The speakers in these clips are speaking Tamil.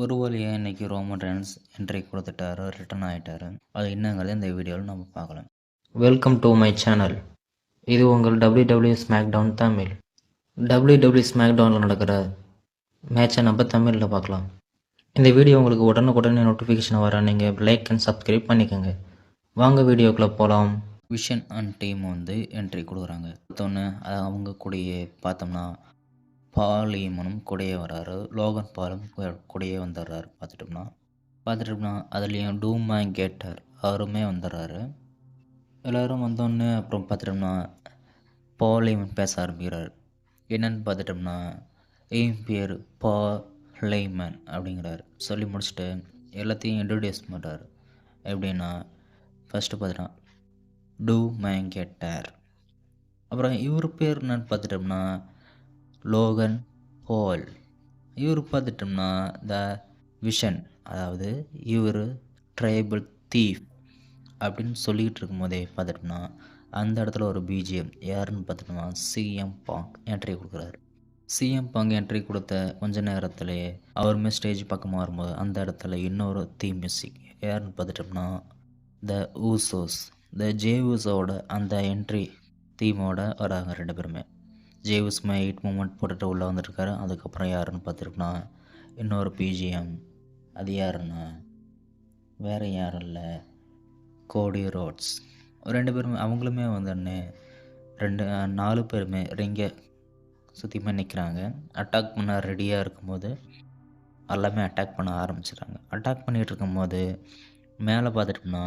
ஒரு வழியாக இன்றைக்கி ரோமன் ரென்ஸ் என்ட்ரி கொடுத்துட்டாரு ரிட்டர்ன் ஆகிட்டாரு அது என்னங்கிறது இந்த வீடியோவில் நம்ம பார்க்கலாம். வெல்கம் டு மை சேனல் இது உங்கள் W W SmackDown Tamil. W W smack டவுனில் நடக்கிற மேட்சை நம்ம தமிழில் பார்க்கலாம். இந்த வீடியோ உங்களுக்கு உடனுக்குடனே நோட்டிஃபிகேஷன் வர நீங்கள் லைக் அண்ட் சப்ஸ்கிரைப் பண்ணிக்கோங்க. வாங்க வீடியோக்குள்ளே போகலாம் விஷன் அண்ட் டீம் வந்து என்ட்ரி கொடுக்குறாங்க. பார்த்தோன்னே அவங்க கூடயே பார்த்தோம்னா பால் ஈமனும் கூடயே வராரு. லோகன் பாலும் கூடையே கூடயே வந்துடுறாரு. பார்த்துட்டோம்னா பார்த்துட்டோம்னா அதுலேயும் டூம் கேட்டர். அவருமே வந்துடுறாரு. எல்லோரும் வந்தோடனே அப்புறம் பார்த்துட்டோம்னா பால் ஈமன் பேச ஆரம்பிக்கிறார். என்னன்னு பார்த்துட்டோம்னா என் பேர் பா லைமன் அப்படிங்கிறார். சொல்லி முடிச்சுட்டு எல்லாத்தையும் இன்ட்ரடியூஸ் பண்ணுறாரு எப்படின்னா ஃபஸ்ட்டு பார்த்துட்டா டூ மேங்கேட்டர் அப்புறம் இவர் பேர் என்னன்னு பார்த்துட்டோம்னா லோகன் பால் இவர் பார்த்துட்டோம்னா த விஷன் அதாவது இவர் ட்ரைபிள் தீஃப் அப்படின்னு சொல்லிக்கிட்டு இருக்கும்போதே பார்த்துட்டோம்னா அந்த இடத்துல ஒரு பிஜிஎம் யாருன்னு பார்த்துட்டோம்னா சிஎம் பாங்க் என்ட்ரி கொடுக்குறாரு. சிஎம் பாங்க் என்ட்ரி கொடுத்த கொஞ்ச நேரத்திலேயே அவருமே ஸ்டேஜ் பக்கமாக வரும்போது அந்த இடத்துல இன்னொரு தீம் மியூசிக் யாருன்னு பார்த்துட்டோம்னா த ஊசோஸ் த ஜேவுஸோட அந்த என்ட்ரி தீமோட வராங்க ரெண்டு பேருமே. ஜேவுஸ்மே எயிட் மூமெண்ட் போட்டுட்டு உள்ளே வந்திருக்காரு. அதுக்கப்புறம் யாருன்னு பார்த்துருக்கோன்னா இன்னொரு பிஜிஎம் அது யாருன்னா வேறு யாரும் இல்லை. கோடி ரோட்ஸ் ரெண்டு பேருமே அவங்களுமே வந்து ரெண்டு நாலு பேருமே ரிங்கை சுற்றியுமே நிற்கிறாங்க அட்டாக் பண்ண ரெடியாக இருக்கும்போது எல்லாமே அட்டாக் பண்ண ஆரம்பிச்சிடுறாங்க. அட்டாக் பண்ணிகிட்டு இருக்கும்போது மேலே பார்த்துட்டோம்னா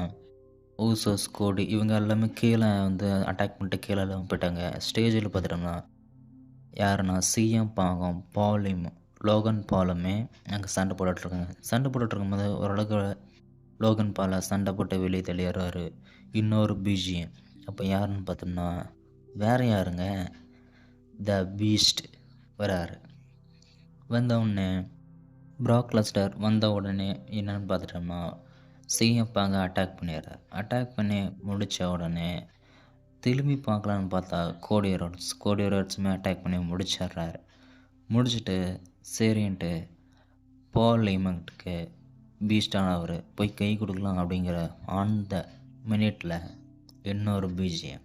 ஊசோஸ் கோடி இவங்க எல்லாமே கீழே வந்து அட்டாக் பண்ணிட்டு கீழே எல்லாம் போயிட்டாங்க. ஸ்டேஜில் பார்த்துட்டோம்னா யாருன்னா சிஎம் பாகம் பாலிம் லோகன் பாலுமே அங்கே சண்டை போட்டுட்ருக்காங்க. சண்டை போட்டுட்ருக்கும்போது ஓரளவுக்கு லோகன் பாலை சண்டை போட்டு வெளியே தெளியாடுறாரு இன்னொரு பிஜிஎம் அப்போ யாருன்னு பார்த்தோம்னா வேறு யாருங்க? த பீஸ்ட் வராரு. வந்த உடனே ப்ராக் லஸ்டர் வந்த உடனே என்னென்னு பார்த்துட்டோம்னா சிஎப்பாங்க அட்டாக் பண்ணிடுறார். அட்டாக் பண்ணி முடித்த உடனே திரும்பி பார்க்கலான்னு பார்த்தா கோடி ரோட்ஸ் கோடி ரோட்ஸுமே அட்டாக் பண்ணி முடிச்சிடுறாரு. முடிச்சுட்டு சரின்ட்டு பால் லைமண்ட்டுக்கு பீஸ்டானவர் போய் கை கொடுக்கலாம் அப்படிங்கிற அந்த மினிட்டில் இன்னொரு பிஜிஎம்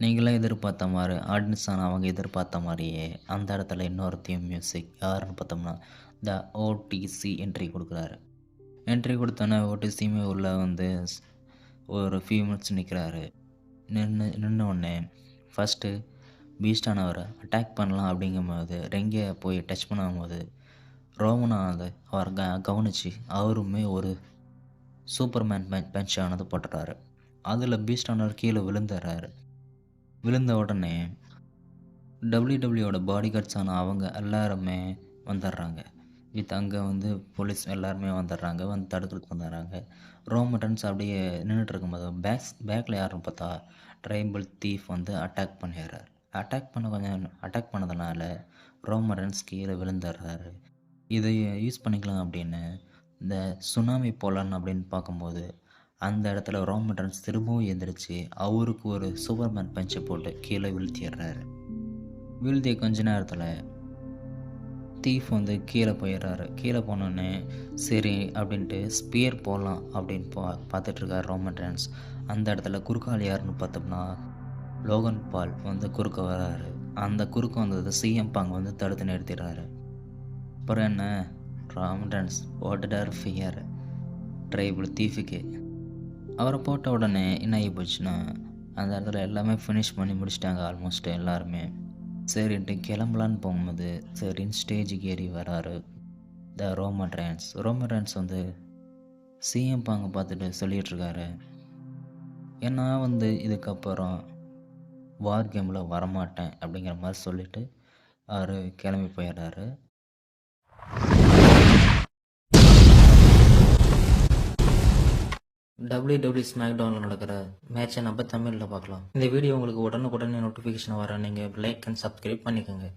நீங்களாம் எதிர்பார்த்த மாதிரி ஆடியன்ஸான அவங்க எதிர்பார்த்த மாதிரியே அந்த இடத்துல இன்னொரு தீம் மியூசிக் யாருன்னு பார்த்தோம்னா த ஓடிசி என்ட்ரி கொடுக்குறாரு. என்ட்ரி கொடுத்தோன்னே ஓடிசியுமே உள்ளே வந்து ஒரு ஃபியூ மினிட்ஸ் நிற்கிறாரு நின்று நின்ன உடனே ஃபஸ்ட்டு பீஸ்டானவரை அட்டாக் பண்ணலாம் அப்படிங்கும்போது ரெங்கே போய் டச் பண்ணும்போது அதை அவர் க கவனித்து அவருமே ஒரு சூப்பர்மேன் பெஞ்ச் ஆனது போட்டுறாரு. அதில் பீஸ்டானவர் கீழே விழுந்துடுறாரு விழுந்த உடனே டபிள்யூடபிள்யூட பாடி கார்ட்ஸான அவங்க எல்லாருமே வந்துடுறாங்க. வித் அங்கே வந்து போலீஸ் எல்லாருமே வந்துடுறாங்க வந்து தடுக்கிறதுக்கு வந்துடுறாங்க. ரோமட்டன்ஸ் அப்படியே நின்றுட்டு இருக்கும்போது பேக்ஸ் பேக்கில் யாருன்னு பார்த்தா ட்ரைபிள் தீஃப் வந்து அட்டாக் பண்ணிடுறாரு. அட்டாக் பண்ண கொஞ்சம் அட்டாக் பண்ணதுனால ரோமரன்ஸ் கீழே விழுந்துடுறாரு. இதை யூஸ் பண்ணிக்கலாம் அப்படின்னு இந்த சுனாமி போலான் அப்படின்னு பார்க்கும்போது அந்த இடத்துல ரோமட்டன்ஸ் திரும்பவும் எந்திரிச்சு அவருக்கு ஒரு சூப்பர்மேன் பஞ்சை போட்டு கீழே வீழ்த்திடுறாரு. வீழ்த்திய கொஞ்ச நேரத்தில் தீஃப் வந்து கீழே போயிடுறாரு. கீழே போனோடனே சரி அப்படின்ட்டு ஸ்பியர் போடலாம் அப்படின்னு பா பார்த்துட்ருக்காரு ரோமன் அந்த இடத்துல குறுக்கால் யாருன்னு பார்த்தோம்னா லோகன் பால் வந்து குறுக்க வராரு. அந்த குறுக்க வந்தது சிஎம் பாங்க வந்து தடுத்து நிறுத்திடுறாரு. அப்புறம் என்ன? ராமன் ஓட்டடார் ஃபியர் ட்ரைபிள் தீஃபுக்கு. அவரை போட்ட உடனே என்ன ஆகி போச்சுன்னா அந்த இடத்துல எல்லாமே ஃபினிஷ் பண்ணி முடிச்சிட்டாங்க ஆல்மோஸ்ட் எல்லாருமே. சரின்ட்டு கிளம்பலான்னு போகும்போது சரின்னு ஸ்டேஜுக்கு ஏறி வராரு. The Roman Reigns Roman Reigns வந்து சிஎம் பாங்க பார்த்துட்டு சொல்லிகிட்ருக்காரு. ஏன்னா வந்து இதுக்கப்புறம் வார் கேமில் வரமாட்டேன் அப்படிங்கிற மாதிரி சொல்லிவிட்டு அவர் கிளம்பி போயிடுறாரு. டபிள்யூ டபிள்யூ ஸ்மாக் டவுனில் நடக்கிற மேட்சை நம்ம தமிழில் பார்க்கலாம். இந்த வீடியோ உங்களுக்கு உடனுக்குடனே நோட்டிஃபிகேஷன் வர நீங்கள் லைக் அண்ட் சப்ஸ்கிரைப் பண்ணிக்கோங்க.